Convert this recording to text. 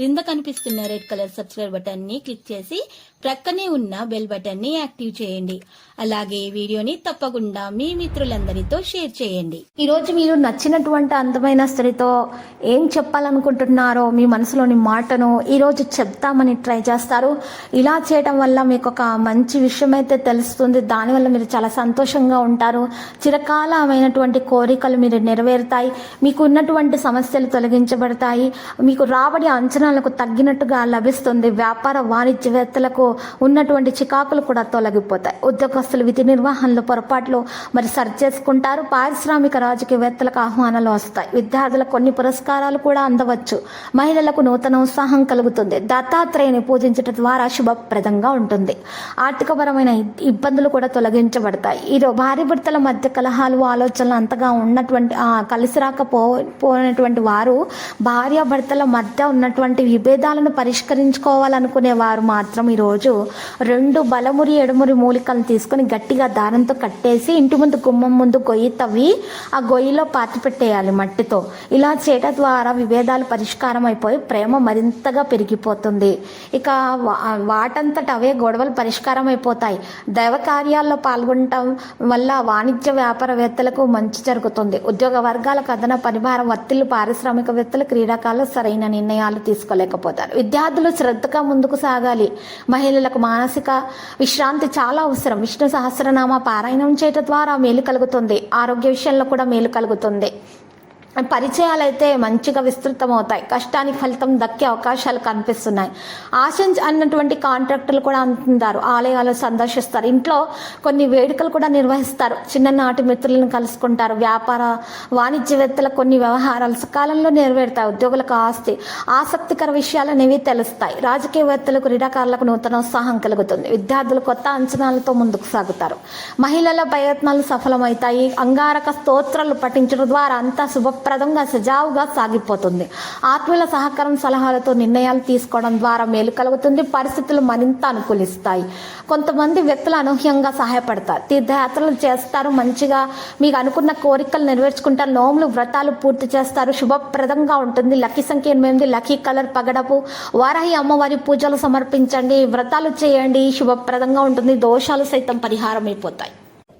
క్రింద కనిపిస్తున్న red colour subscribe బటన్ని క్లిక్ చేసి ప్రక్కనే ఉన్న బెల్ బటన్ని యాక్టివ్ చేయండి. అలాగే ఈ వీడియోని తప్పకుండా మీ మిత్రులందరితో షేర్ చేయండి. ఈ రోజు మీరు నచ్చినటువంటి అందమైన స్త్రీతో ఏం చెప్పాలనుకుంటున్నారో మీ మనసులోని మాటను ఈ రోజు చెప్తామని ట్రై చేస్తారు. ఇలా చేయడం వల్ల మీకు ఒక మంచి విషయం అయితే తెలుస్తుంది. దానివల్ల మీరు చాలా సంతోషంగా ఉంటారు. చిరకాలమైనటువంటి కోరికలు మీరు నెరవేరుతాయి. మీకు ఉన్నటువంటి సమస్యలు తొలగించబడతాయి. మీకు రాబడి అంచనా అంచనాలకు తగ్గినట్టుగా లభిస్తుంది. వ్యాపార వాణిజ్యవేత్తలకు ఉన్నటువంటి చికాకులు కూడా తొలగిపోతాయి. ఉద్యోగస్తులు విధి నిర్వహణలో పొరపాట్లు మరి సరి చేసుకుంటారు. పారిశ్రామిక రాజకీయవేత్తలకు ఆహ్వానాలు వస్తాయి. విద్యార్థులకు కొన్ని పురస్కారాలు కూడా అందవచ్చు. మహిళలకు నూతన ఉత్సాహం కలుగుతుంది. దత్తాత్రేయుని పూజించడం ద్వారా శుభప్రదంగా ఉంటుంది. ఆర్థికపరమైన ఇబ్బందులు కూడా తొలగించబడతాయి. ఈ భార్య భర్తల మధ్య కలహాలు ఆలోచనలు అంతగా ఉన్నటువంటి కలిసి రాకపో పోయినటువంటి వారు భార్యాభర్తల మధ్య ఉన్నటువంటి విభేదాలను పరిష్కరించుకోవాలనుకునే వారు మాత్రం ఈరోజు రెండు బలమురి ఎడమురి మూలికలను తీసుకొని గట్టిగా దారంతో కట్టేసి ఇంటి ముందు గుమ్మం ముందు గొయ్యి తవ్వి ఆ గొయ్యిలో పాతి పెట్టేయాలి మట్టితో. ఇలా చేయడం ద్వారా విభేదాలు పరిష్కారం అయిపోయి ప్రేమ మరింతగా పెరిగిపోతుంది. ఇక వా- వాటంతట అవే గొడవలు పరిష్కారం అయిపోతాయి దైవ కార్యాల్లో పాల్గొనటం వల్ల వాణిజ్య వ్యాపారవేత్తలకు మంచి జరుగుతుంది. ఉద్యోగ వర్గాల కథన పరిభారం ఒత్తిళ్ళు పారిశ్రామికవేత్తలు క్రీడాకారులు సరైన నిర్ణయాలు తీసుకు తీసుకోలేకపోతారు. విద్యార్థులు శ్రద్ధగా ముందుకు సాగాలి. మహిళలకు మానసిక విశ్రాంతి చాలా అవసరం. విష్ణు సహస్రనామ పారాయణం చేయటం ద్వారా మేలు కలుగుతుంది. ఆరోగ్య విషయంలో కూడా మేలు కలుగుతుంది. పరిచయాలు అయితే మంచిగా విస్తృతమవుతాయి. కష్టానికి ఫలితం దక్కే అవకాశాలు కనిపిస్తున్నాయి. ఆశించ అన్నటువంటి కాంట్రాక్టులు కూడా అందుతారు ఆలయాలు సందర్శిస్తారు. ఇంట్లో కొన్ని వేడుకలు కూడా నిర్వహిస్తారు. చిన్ననాటి మిత్రులను కలుసుకుంటారు. వ్యాపార వాణిజ్యవేత్తల కొన్ని వ్యవహారాలు సకాలంలో నెరవేరుతాయి. ఉద్యోగులకు ఆస్తి ఆసక్తికర విషయాలు అనేవి తెలుస్తాయి. రాజకీయవేత్తలకు క్రీడాకారులకు నూతన ఉత్సాహం కలుగుతుంది. విద్యార్థులు కొత్త అంచనాలతో ముందుకు సాగుతారు. మహిళల ప్రయత్నాలు సఫలమవుతాయి. అంగారక స్తోత్రాలు పఠించడం ద్వారా అంతా శుభ శుభప్రదంగా సజావుగా సాగిపోతుంది. ఆత్మీయుల సహకారం సలహాలతో నిర్ణయాలు తీసుకోవడం ద్వారా మేలు కలుగుతుంది. పరిస్థితులు మరింత అనుకూలిస్తాయి. కొంతమంది వ్యక్తులు అనూహ్యంగా సహాయపడతారు. తీర్థయాత్రలు చేస్తారు. మంచిగా మీకు అనుకున్న కోరికలు నెరవేర్చుకుంటారు. నోములు వ్రతాలు పూర్తి చేస్తారు. శుభప్రదంగా ఉంటుంది. లక్కీ సంఖ్య ఎనిమిది లక్కీ కలర్ పగడపు వారాహి అమ్మవారి పూజలు సమర్పించండి. వ్రతాలు చేయండి. శుభప్రదంగా ఉంటుంది. దోషాలు సైతం పరిహారం అయిపోతాయి